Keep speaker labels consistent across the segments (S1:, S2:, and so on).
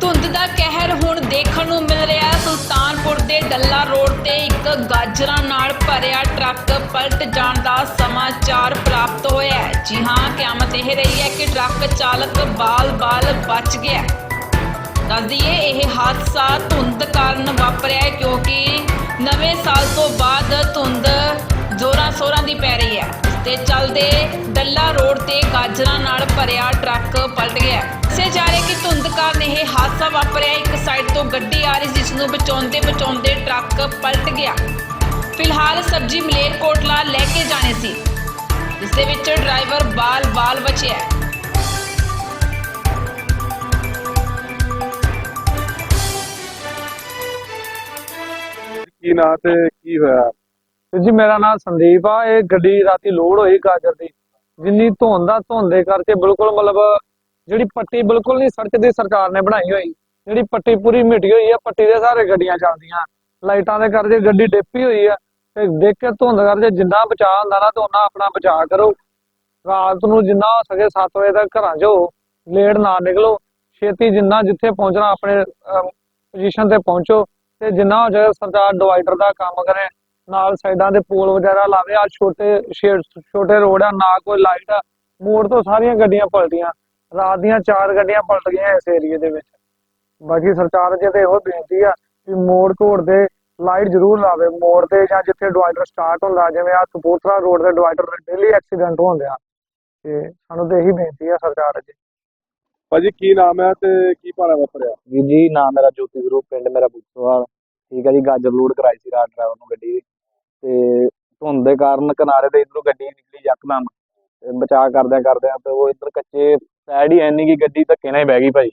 S1: ਧੁੰਦ ਦਾ ਕਹਿਰ ਹੁਣ ਦੇਖਣ ਨੂੰ ਮਿਲ ਰਿਹਾ। ਸੁਲਤਾਨਪੁਰ ਦੇ ਡੱਲਾ ਰੋਡ ਤੇ ਇੱਕ ਗਾਜਰਾਂ ਨਾਲ ਭਰਿਆ ਟਰੱਕ ਪਲਟ ਜਾਣ ਦਾ ਸਮਾਚਾਰ ਪ੍ਰਾਪਤ ਹੋਇਆ ਹੈ। ਜੀ ਹਾਂ, ਕਿਆਮਤ ਇਹ ਰਹੀ ਹੈ ਕਿ ਟਰੱਕ ਚਾਲਕ ਬਾਲ-ਬਾਲ ਬਚ ਗਿਆ ਦੱਸ ਦਈਏ, ਇਹ ਹਾਦਸਾ ਧੁੰਦ ਕਾਰਨ ਵਾਪਰਿਆ ਕਿਉਂਕਿ ਨਵੇਂ ਸਾਲ ਤੋਂ ਬਾਅਦ ਧੁੰਦ ਜ਼ੋਰਾਂ ਸੋਰਾਂ ਦੀ ਪੈ ਰਹੀ ਹੈ। ਤੇ ਚਲਦੇ ਡੱਲਾ ਰੋਡ ਤੇ ਗਾਜਰਾਂ ਨਾਲ ਭਰਿਆ ਟਰੱਕ ਪਲਟ ਗਿਆ ਸੇ ਹਾਦਸਾ ਵਾਪਰਿਆ। ਇੱਕ ਸਾਈਡ ਤੋਂ ਗੱਡੀ ਆ ਰਹੀ ਜਿਸ ਨੂੰ ਬਚਾਉਂਦੇ ਬਚਾਉਂਦੇ ਟਰੱਕ ਪਲਟ ਗਿਆ। ਫਿਲਹਾਲ ਸਬਜੀ ਮਲੇਰਕੋਟਲਾ ਲੈ ਕੇ ਜਾਣੇ ਸੀ। ਜਿਸ ਦੇ ਵਿੱਚ ਡਰਾਈਵਰ ਬਾਲ-ਬਾਲ ਬਚਿਆ।
S2: ਕੀ ਨਾਂ ਤੇ ਕੀ ਹੋਇਆ?
S3: ਵੀਰ ਜੀ ਮੇਰਾ ਨਾਮ ਸੰਦੀਪ ਆ। ਇਹ ਗੱਡੀ ਰਾਤੀ ਲੋਡ ਹੋਈ ਗਾਜਰ ਦੀ। ਜਿੰਨੀ ਧੁੰਦ ਆ ਧੁੰਦ ਦੇ ਕਰਕੇ ਬਿਲਕੁਲ ਮਤਲਬ ਜਿਹੜੀ ਪੱਟੀ ਬਿਲਕੁਲ ਨਹੀਂ ਸੜਕ ਦੀ ਸਰਕਾਰ ਨੇ ਬਣਾਈ ਹੋਈ। ਜਿਹੜੀ ਪੱਟੀ ਪੂਰੀ ਮਿਟੀ ਹੋਈ ਆ, ਪੱਟੀ ਦੇ ਸਾਰੇ ਗੱਡੀਆਂ ਚੱਲਦੀਆਂ। ਲਾਈਟਾਂ ਦੇ ਕਰਕੇ ਗੱਡੀ ਡਿੱਪੀ ਹੋਈ ਆ, ਤੇ ਦੇਖ ਕੇ ਧੁੰਦ ਕਰਕੇ ਜਿੰਨਾ ਬਚਾਅ ਹੁੰਦਾ ਨਾ, ਤੇ ਉਹਨਾਂ ਆਪਣਾ ਬਚਾਅ ਕਰੋ। ਰਾਤ ਨੂੰ ਜਿੰਨਾ ਹੋ ਸਕੇ 7 ਵਜੇ ਤੱਕ ਘਰਾਂ 'ਚੋਂ ਲੇਟ ਨਾ ਨਿਕਲੋ। ਛੇਤੀ ਜਿੰਨਾ ਜਿੱਥੇ ਪਹੁੰਚਣਾ, ਆਪਣੇ ਪੋਜੀਸ਼ਨ ਤੇ ਪਹੁੰਚੋ। ਤੇ ਜਿੰਨਾ ਹੋ ਜਾਏ ਸਰਕਾਰ ਡਿਵਾਈਡਰ ਦਾ ਕੰਮ ਕਰੇ, ਨਾਲ ਸਾਈਡਾਂ ਦੇ ਪੋਲ ਵਗੈਰਾ ਲਾਵੇ। ਆ ਛੋਟੇ ਛੋਟੇ ਰੋਡ ਆ, ਨਾ ਕੋਈ ਲਾਈਟ ਆ। ਮੋੜ ਤੋਂ ਸਾਰੀਆਂ ਗੱਡੀਆਂ ਪਲਟੀਆਂ। ਰਾਤ ਦੀਆਂ ਚਾਰ ਗੱਡੀਆਂ ਪਲਟ ਗਈਆਂ ਇਸ ਏਰੀਏ ਦੇ ਵਿੱਚ। ਬਾਕੀ ਸਰਕਾਰ ਅੱਗੇ ਤੇ ਇਹੋ ਬੇਨਤੀ ਆ ਕਿ ਮੋੜ ਘੋੜ ਦੇ ਲਾਈਟ ਜ਼ਰੂਰ ਲਾਵੇ। ਮੋੜ ਤੇ ਜਾਂ ਜਿੱਥੇ ਡਿਵਾਈਡਰ ਸਟਾਰਟ ਹੁੰਦਾ ਜਿਵੇਂ ਆ ਕਪੂਰਥਲਾ ਰੋਡ ਦੇ ਡਿਵਾਈਡਰ ਡੇਲੀ ਐਕਸੀਡੈਂਟ ਹੁੰਦੇ ਆ। ਤੇ ਸਾਨੂੰ ਤੇ ਇਹੀ ਬੇਨਤੀ ਆ ਸਰਕਾਰ ਅੱਗੇ।
S2: ਭਾਜੀ ਕੀ ਨਾਮ ਹੈ ਤੇ ਕੀ ਭਾਣਾ ਵਾਪਰਿਆ?
S3: ਜੀ ਜੀ ਨਾਮ ਮੇਰਾ ਜੋਤੀ ਸਰੂਪ ਪਿੰਡ ਮੇਰਾ ਬੁੱਤੋਵਾਲ ਠੀਕ ਹੈ ਜੀ ਗਾਜਰ ਲੋਡ ਕਰਾਈ ਸੀ ਰਾਤ ਡਰਾਈਵਰ ਨੂੰ ਗੱਡੀ ਦੀ। ਤੇ ਧੁੰਦ ਦੇ ਕਾਰਨ ਕਿਨਾਰੇ ਤੇ ਇਧਰੋਂ ਗੱਡੀ ਨਿਕਲੀ ਯਕਦਮ ਤੇ ਬਚਾਅ ਕਰਦਿਆਂ ਕਰਦਿਆਂ ਤੇ ਉਹ ਇਧਰ ਕੱਚੇ ਸਾਈਡ ਹੀ ਐਨੀ ਕੀ ਗੱਡੀ ਧੱਕੇ ਨਾਲ ਹੀ ਬਹਿ ਗਈ ਭਾਈ।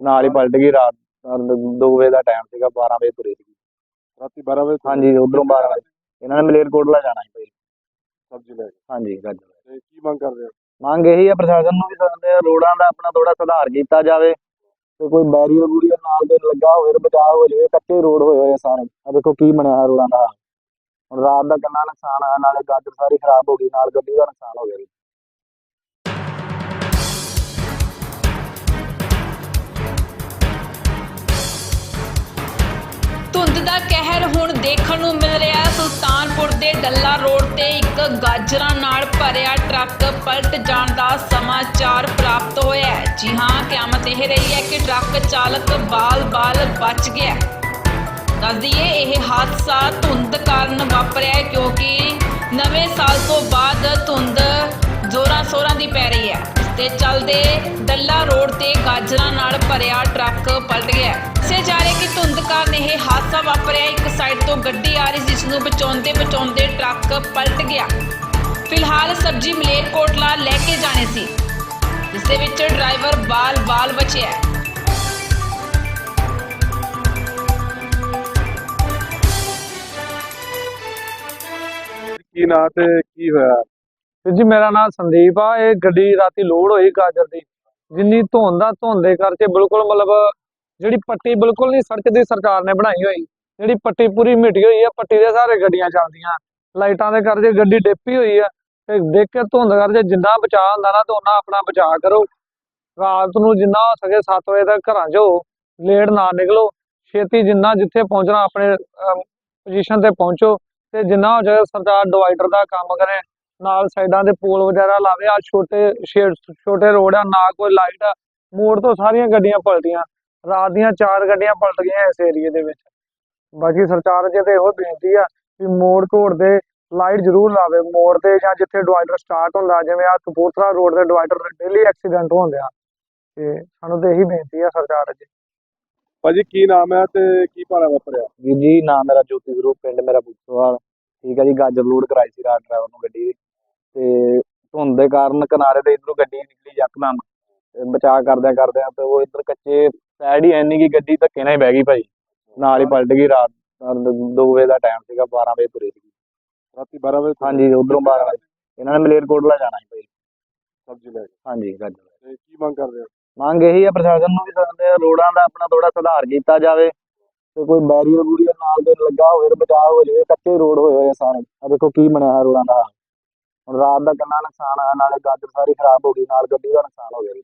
S3: ਨਾਲ ਹੀ ਪਲਟ ਗਈ ਰਾਤ 2 ਵਜੇ ਦਾ ਟਾਈਮ ਸੀਗਾ 12 ਵਜੇ ਤੁਰੇ ਸੀ
S2: ਰਾਤੀ 12 ਵਜੇ
S3: ਹਾਂਜੀ ਉਧਰੋਂ 12 ਵਜੇ। ਇਹਨਾਂ ਨੇ ਮਲੇਰਕੋਟਲਾ ਜਾਣਾ ਸੀ ਭਾਈ।
S2: ਸਬਜ਼ੀ ਲੈ ਕੇ।
S3: ਹਾਂਜੀ ਗਾਜਰ
S2: ਤੇ ਕੀ ਮੰਗ ਕਰਦੇ ਹੋ?
S3: ਮੰਗ ਇਹੀ ਆ ਪ੍ਰਸ਼ਾਸਨ ਨੂੰ ਵੀ ਸਕਦੇ ਆ ਰੋਡਾਂ ਦਾ ਆਪਣਾ ਥੋੜਾ ਸੁਧਾਰ ਕੀਤਾ ਜਾਵੇ ਤੇ ਕੋਈ ਬੈਰੀਅਰ ਬੂਰੀਅਰ ਨਾਲ ਤੇ ਲੱਗਾ ਹੋਵੇ ਤੇ ਬਚਾਅ ਹੋ ਜਾਵੇ ਕੱਚੇ ਰੋਡ ਹੋਏ ਹੋਏ ਆ ਸਾਰੇ। ਆ ਦੇਖੋ ਕੀ ਬਣਿਆ ਹੈ ਰੋਡਾਂ ਦਾ ਹੁਣ ਰਾਤ ਦਾ ਕਿੰਨਾ ਨੁਕਸਾਨ ਆਇਆ ਨਾਲੇ ਗਾਜਰ ਸਾਰੀ ਖਰਾਬ ਹੋ ਗਈ ਨਾਲ ਗੱਡੀ ਦਾ ਨੁਕਸਾਨ ਹੋ ਗਿਆ ਜੀ
S1: ਦਾ ਕਹਿਰ ਹੁਣ ਦੇਖਣ ਨੂੰ ਮਿਲ ਰਿਹਾ। ਸੁਲਤਾਨਪੁਰ ਦੇ ਡੱਲਾ ਰੋਡ ਤੇ ਇੱਕ ਗਾਜਰਾਂ ਨਾਲ ਭਰਿਆ ਟਰੱਕ ਪਲਟ ਜਾਣ ਦਾ ਸਮਾਚਾਰ ਪ੍ਰਾਪਤ ਹੋਇਆ ਹੈ। ਜੀ ਹਾਂ, ਕਿਆਮਤ ਇਹ ਰਹੀ ਹੈ ਕਿ ਟਰੱਕ ਚਾਲਕ ਬਾਲ-ਬਾਲ ਬਚ ਗਿਆ ਦੱਸ ਦਈਏ, ਇਹ ਹਾਦਸਾ ਧੁੰਦ ਕਾਰਨ ਵਾਪਰਿਆ ਕਿਉਂਕਿ ਨਵੇਂ ਸਾਲ ਤੋਂ ਹੈ ਚੱਲਦੇ ਡੱਲਾ ਰੋਡ ਤੇ ਗਾਜਰਾਂ ਨਾਲ ਭਰਿਆ ਟਰੱਕ ਪਲਟ ਗਿਆ। ਸੇ ਜਾ ਰਿਹਾ ਕਿ ਧੁੰਦ ਕਾਰਨ ਇਹ ਹਾਦਸਾ ਵਾਪਰਿਆ। ਇੱਕ ਸਾਈਡ ਤੋਂ ਗੱਡੀ ਆ ਰਹੀ ਜਿਸ ਨੂੰ ਬਚਾਉਂਦੇ ਬਚਾਉਂਦੇ ਟਰੱਕ ਪਲਟ ਗਿਆ। ਫਿਲਹਾਲ ਸਬਜੀ ਮਲੇਰਕੋਟਲਾ ਲੈ ਕੇ ਜਾਣੇ ਸੀ। ਜਿਸ ਦੇ ਵਿੱਚ ਡਰਾਈਵਰ ਬਾਲ-ਬਾਲ ਬਚਿਆ
S2: ਕੀ ਨਾਂ ਤੇ ਕੀ ਹੋਇਆ?
S3: ਜੀ ਮੇਰਾ ਨਾਮ ਸੰਦੀਪ ਆ, ਇਹ ਗੱਡੀ ਰਾਤੀ ਲੋਡ ਹੋਈ ਗਾਜਰ ਦੀ। ਜਿੰਨੀ ਧੁੰਦ ਆ, ਧੁੰਦ ਕਰਕੇ ਬਿਲਕੁਲ ਮਤਲਬ ਜਿਹੜੀ ਪੱਟੀ ਬਿਲਕੁਲ ਨਹੀਂ ਸੜਕ ਦੀ ਸਰਕਾਰ ਨੇ ਬਣਾਈ ਹੋਈ। ਜਿਹੜੀ ਪੱਟੀ ਪੂਰੀ ਮਿਟੀ ਹੋਈ ਆ, ਪੱਟੀ ਦੇ ਸਾਰੇ ਗੱਡੀਆਂ ਚੱਲਦੀਆਂ। ਲਾਈਟਾਂ ਦੇ ਕਰਕੇ ਗੱਡੀ ਡਿੱਪੀ ਹੋਈ ਆ। ਤੇ ਦੇਖ ਕੇ ਧੁੰਦ ਕਰਕੇ ਜਿੰਨਾ ਬਚਾਅ ਹੁੰਦਾ ਨਾ, ਤੇ ਉਹਨਾਂ ਆਪਣਾ ਬਚਾਅ ਕਰੋ। ਰਾਤ ਨੂੰ ਜਿੰਨਾ ਹੋ ਸਕੇ 7 ਵਜੇ ਤੱਕ ਘਰਾਂ 'ਚੋਂ ਲੇਟ ਨਾ ਨਿਕਲੋ। ਛੇਤੀ ਜਿੰਨਾ ਜਿੱਥੇ ਪਹੁੰਚਣਾ, ਆਪਣੇ ਪੋਜੀਸ਼ਨ ਤੇ ਪਹੁੰਚੋ। ਤੇ ਜਿੰਨਾ ਹੋ ਜਾਏ ਸਰਕਾਰ ਡਿਵਾਈਡਰ ਦਾ ਕੰਮ ਕਰੇ। ਨਾਲ ਸਾਈਡਾਂ ਦੇ ਪੋਲ ਵਗੈਰਾ ਲਾਵੇ ਆ ਛੋਟੇ ਛੋਟੇ ਰੋਡ ਆ ਨਾ ਕੋਈ ਲਾਈਟ ਆ ਮੋੜ ਤੋਂ ਸਾਰੀਆਂ ਗੱਡੀਆਂ ਪਲਟੀਆਂ। ਰਾਤ ਦੀਆਂ ਚਾਰ ਗੱਡੀਆਂ ਪਲਟ ਗਈਆਂ ਇਸ ਏਰੀਏ ਦੇ ਵਿੱਚ। ਬਾਕੀ ਸਰਕਾਰ ਅੱਗੇ ਤੇ ਇਹੋ ਬੇਨਤੀ ਆ ਕਿ ਮੋੜ ਘੋੜ ਦੇ ਲਾਈਟ ਜ਼ਰੂਰ ਲਾਵੇ। ਮੋੜ ਤੇ ਜਾਂ ਜਿੱਥੇ ਡਿਵਾਈਡਰ ਸਟਾਰਟ ਹੁੰਦਾ ਜਿਵੇਂ ਆ ਕਪੂਰਥਲਾ ਰੋਡ ਦੇ ਡਿਵਾਈਡਰ ਡੇਲੀ ਐਕਸੀਡੈਂਟ ਹੁੰਦੇ ਆ। ਤੇ ਸਾਨੂੰ ਤੇ ਇਹੀ ਬੇਨਤੀ ਆ ਸਰਕਾਰ ਅੱਗੇ।
S2: ਭਾਜੀ ਕੀ ਨਾਮ ਹੈ ਤੇ ਕੀ ਭਾਣਾ ਵਾਪਰਿਆ?
S3: ਜੀ ਜੀ ਨਾਮ ਮੇਰਾ ਜੋਤੀ ਸਰੂਪ ਪਿੰਡ ਮੇਰਾ ਬੁੱਤੋਵਾਲ ਠੀਕ ਹੈ ਜੀ ਗਾਜਰ ਲੋਡ ਕਰਾਈ ਸੀ ਰਾਤ ਡਰਾਈਵਰ ਨੂੰ ਗੱਡੀ ਦੀ। ਤੇ ਧੁੰਦ ਦੇ ਕਾਰਨ ਕਿਨਾਰੇ ਤੇ ਇਧਰੋਂ ਗੱਡੀ ਨਿਕਲੀ ਯਕਦਮ। ਤੇ ਬਚਾਅ ਕਰਦਿਆਂ ਕਰਦਿਆਂ ਤੇ ਉਹ ਇਧਰ ਕੱਚੇ ਸਾਈਡ ਹੀ ਐਨੀ ਕੀ ਗੱਡੀ ਧੱਕੇ ਨਾਲ ਹੀ ਬਹਿ ਗਈ ਭਾਈ। ਨਾਲ ਹੀ ਪਲਟ ਗਈ ਰਾਤ 2 ਵਜੇ ਦਾ ਟਾਈਮ ਸੀਗਾ 12 ਵਜੇ ਤੁਰੇ ਸੀ
S2: ਰਾਤੀ 12 ਵਜੇ
S3: ਹਾਂਜੀ ਉਧਰੋਂ 12 ਵਜੇ। ਇਹਨਾਂ ਨੇ ਮਲੇਰਕੋਟਲਾ ਜਾਣਾ ਸੀ ਭਾਈ।
S2: ਸਬਜ਼ੀ ਲੈ ਕੇ।
S3: ਹਾਂਜੀ ਗਾਜਰ
S2: ਤੇ ਕੀ ਮੰਗ ਕਰਦੇ ਹੋ?
S3: ਮੰਗ ਇਹੀ ਆ ਪ੍ਰਸ਼ਾਸਨ ਨੂੰ ਵੀ ਆ ਰੋਡਾਂ ਦਾ ਆਪਣਾ ਥੋੜਾ ਸੁਧਾਰ ਕੀਤਾ ਜਾਵੇ ਤੇ ਕੋਈ ਬੈਰੀਅਰ ਬੂਰੀਅਰ ਨਾਲ ਤੇ ਲੱਗਾ ਹੋਵੇ ਤੇ ਬਚਾਅ ਹੋ ਜਾਵੇ ਕੱਚੇ ਰੋਡ ਹੋਏ ਹੋਏ ਆ ਸਾਰੇ। ਆ ਦੇਖੋ ਕੀ ਬਣਿਆ ਹੈ ਰੋਡਾਂ ਦਾ ਹੁਣ ਰਾਤ ਦਾ ਕਿੰਨਾ ਨੁਕਸਾਨ ਆਇਆ ਨਾਲੇ ਗਾਜਰ ਸਾਰੀ ਖਰਾਬ ਹੋ ਗਈ, ਨਾਲ ਗੱਡੀ ਦਾ ਨੁਕਸਾਨ ਹੋ ਗਿਆ ਜੀ।